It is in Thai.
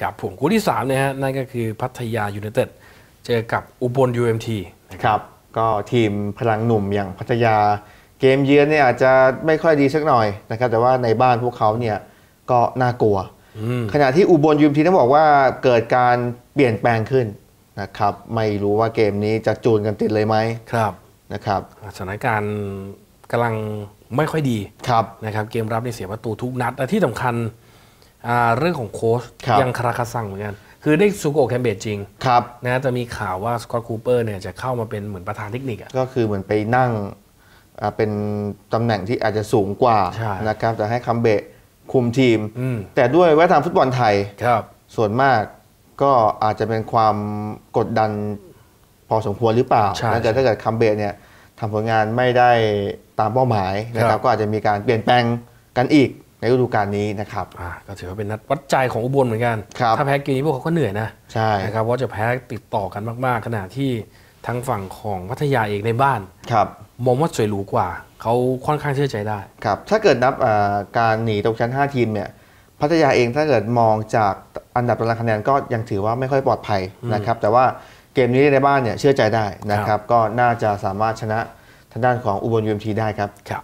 ครับผมคู่ที่3เนี่ยฮะนั่นก็คือพัทยายูไนเต็ดเจอกับอุบล UMT นะคครับรับก็ทีมพลังหนุ่มอย่างพัทยาเกมเยือนเนี่ยอาจจะไม่ค่อยดีสักหน่อยนะครับแต่ว่าในบ้านพวกเขาเนี่ยก็น่ากลัวอืมขณะที่อุบลยูมทีต้องบอกว่าเกิดการเปลี่ยนแปลงขึ้นนะครับไม่รู้ว่าเกมนี้จะจูนกันติดเลยไหมครับนะครับสถานการณ์กำลังไม่ค่อยดีครับนะครับเกมรับในเสียประตูทุกนัดแต่ที่สำคัญอ่า เรื่องของโค้ชครับยังคาราคาซังเหมือนกัน คือได้ซูโกะแคมเบจจริงครับนะจะมีข่าวว่าสกอตคูเปอร์เนี่ยจะเข้ามาเป็นเหมือนประธานเทคนิคอะก็คือเหมือนไปนั่งอ่าเป็นตำแหน่งที่อาจจะสูงกว่าใช่นะครับแต่ให้คัมเบะคุมทีมอืมแต่ด้วยวัฒนธรรมฟุตบอลไทยครับ ส่วนมากก็อาจจะเป็นความกดดันพอสมควรหรือเปล่าใช่นะแต่ถ้าเกิดคัมเบะเนี่ยทำผลงานไม่ได้ตามเป้าหมายนะคครัรับบก็อาจจะมีการเปลี่ยนแปลงกันอีก ในฤดูกาลนี้นะครับอ่าก็ถือว่าเป็นนัดวัดใจของอุบลเหมือนกันครับถ้าแพ้เกมนี้พวกเขาก็เหนื่อยนะใช่นะครับเพราะจะแพ้ติดต่อกันมากๆขณะที่ทั้งฝั่งของพัทยาเองในบ้านครับมองว่าสวยหรูกว่า เขาค่อนข้างเชื่อใจได้ครับถ้าเกิดนับอ่าการหนีตกชั้น 5 ทีมเนี่ยพัทยาเองถ้าเกิดมองจากอันดับตารางคะแนนก็ยังถือว่าไม่ค่อยปลอดภัยนะครับแต่ว่าเกมนี้ในบ้านเนี่ยเชื่อใจได้นะครับ ก็น่าจะสามารถชนะทางด้านของอุบลยูเอ็มทีได้ครับครับ